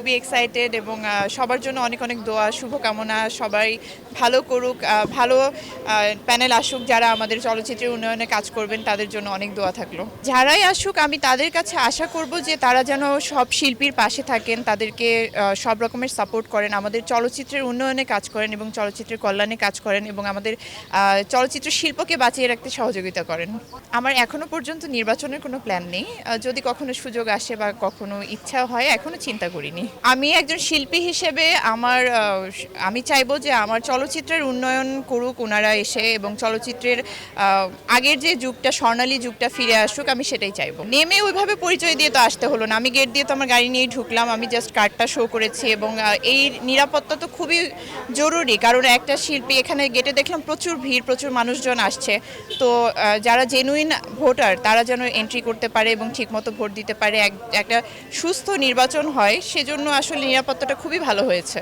খুবই এক্সাইটেড এবং সবার জন্য অনেক অনেক দোয়া, শুভকামনা, সবাই ভালো করুক ভালো প্যানেল আসুক, যারা আমাদের চলচ্চিত্রের উন্নয়নে কাজ করবেন, তাদের জন্য অনেক দোয়া থাকল। যারাই আসুক, আমি তাদের কাছে আশা করব যে তারা যেন সব শিল্পীর পাশে থাকেন, তাদেরকে সব রকমের সাপোর্ট করেন, আমাদের চলচ্চিত্রের উন্নয়নে কাজ করেন এবং চলচ্চিত্রের কল্যাণে কাজ করেন এবং আমাদের চলচ্চিত্র শিল্পকে বাঁচিয়ে রাখতে সহযোগিতা করেন। আমার এখনও পর্যন্ত নির্বাচনের কোনো প্ল্যান নেই যদি কখনো সুযোগ আসে বা কখনো ইচ্ছা হয়, এখনও চিন্তা করিনি। আমি একজন শিল্পী হিসেবে আমার আমি চাইব যে আমার চলচ্চিত্রের উন্নয়ন করুক ওনারা এসে এবং চলচ্চিত্রের আগের যে যুগটা, স্বর্ণালী যুগটা ফিরে আসুক, আমি সেটাই চাইব। নেমে ওইভাবে পরিচয় দিয়ে তো আসতে হলো না। আমি গেট দিয়ে তো আমার গাড়ি নিয়েই ঢুকলাম। আমি জাস্ট কার্ডটা শো করেছি এবং এই নিরাপত্তা তো খুবই জরুরি। কারণ একটা শিল্পী এখানে গেটে দেখলাম প্রচুর ভিড়, প্রচুর মানুষজন আসছে। তো যারা জেনুইন ভোটার, তারা যেন এন্ট্রি করতে পারে এবং ঠিকমতো ভোট দিতে পারে। এক- একটা সুস্থ নির্বাচন হয়, সেজন্য আসলে নিরাপত্তাটা খুবই ভালো হয়েছে।